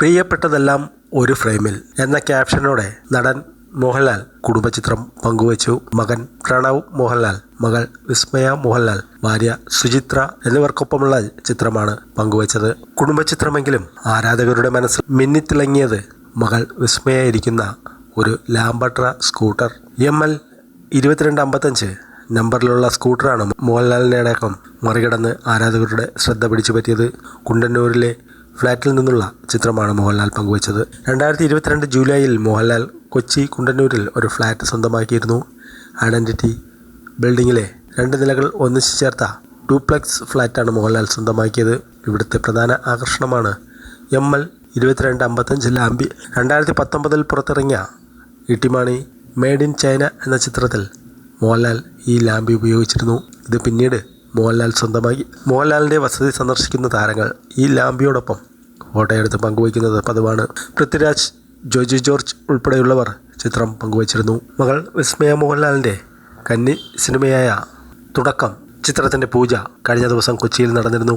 പ്രിയപ്പെട്ടതെല്ലാം ഒരു ഫ്രെയിമിൽ എന്ന ക്യാപ്ഷനോടെ നടൻ മോഹൻലാൽ കുടുംബചിത്രം പങ്കുവച്ചു. മകൻ പ്രണവ് മോഹൻലാൽ മകൾ വിസ്മയ മോഹൻലാൽ ഭാര്യ സുചിത്ര എന്നിവർക്കൊപ്പമുള്ള ചിത്രമാണ് പങ്കുവച്ചത്. കുടുംബചിത്രമെങ്കിലും ആരാധകരുടെ മനസ്സിൽ മിന്നിത്തിളങ്ങിയത് മകൾ വിസ്മയ ഇരിക്കുന്ന ഒരു ലാംബട്ര സ്കൂട്ടർ. എം എൽ ഇരുപത്തിരണ്ട് അമ്പത്തഞ്ച് നമ്പറിലുള്ള സ്കൂട്ടറാണ് മോഹൻലാലിനെ അടക്കം മറികടന്ന് ആരാധകരുടെ ശ്രദ്ധ പിടിച്ചു പറ്റിയത് കുണ്ടന്നൂരിലെ ഫ്ളാറ്റിൽ നിന്നുള്ള ചിത്രമാണ് മോഹൻലാൽ പങ്കുവച്ചത്. രണ്ടായിരത്തി ഇരുപത്തിരണ്ട് ജൂലൈയിൽ മോഹൻലാൽ കൊച്ചി കുണ്ടന്നൂരിൽ ഒരു ഫ്ളാറ്റ് സ്വന്തമാക്കിയിരുന്നു. ഐഡന്റിറ്റി ബിൽഡിങ്ങിലെ രണ്ട് നിലകൾ ഒന്നിച്ചു ചേർത്ത ഡ്യൂപ്ലെക്സ് ഫ്ളാറ്റാണ് മോഹൻലാൽ സ്വന്തമാക്കിയത്. ഇവിടുത്തെ പ്രധാന ആകർഷണമാണ് എം എൽ ഇരുപത്തിരണ്ട് അമ്പത്തഞ്ച് ലാംബി. രണ്ടായിരത്തി പത്തൊമ്പതിൽ പുറത്തിറങ്ങിയ ഇട്ടിമാണി മെയ്ഡ് ഇൻ ചൈന എന്ന ചിത്രത്തിൽ മോഹൻലാൽ ഈ ലാംബി ഉപയോഗിച്ചിരുന്നു. ഇത് പിന്നീട് മോഹൻലാൽ സ്വന്തമായി മോഹൻലാലിന്റെ വസതി സന്ദർശിക്കുന്ന താരങ്ങൾ ഈ ലാമ്പിയോടൊപ്പം ഫോട്ടോയെടുത്ത് പങ്കുവയ്ക്കുന്നത് പതിവാണ്. പൃഥ്വിരാജ് ജോജി ജോർജ് ഉൾപ്പെടെയുള്ളവർ ചിത്രം പങ്കുവച്ചിരുന്നു. മകൾ വിസ്മയ മോഹൻലാലിന്റെ കന്നി സിനിമയായ തുടക്കം ചിത്രത്തിന്റെ പൂജ കഴിഞ്ഞ ദിവസം കൊച്ചിയിൽ നടന്നിരുന്നു.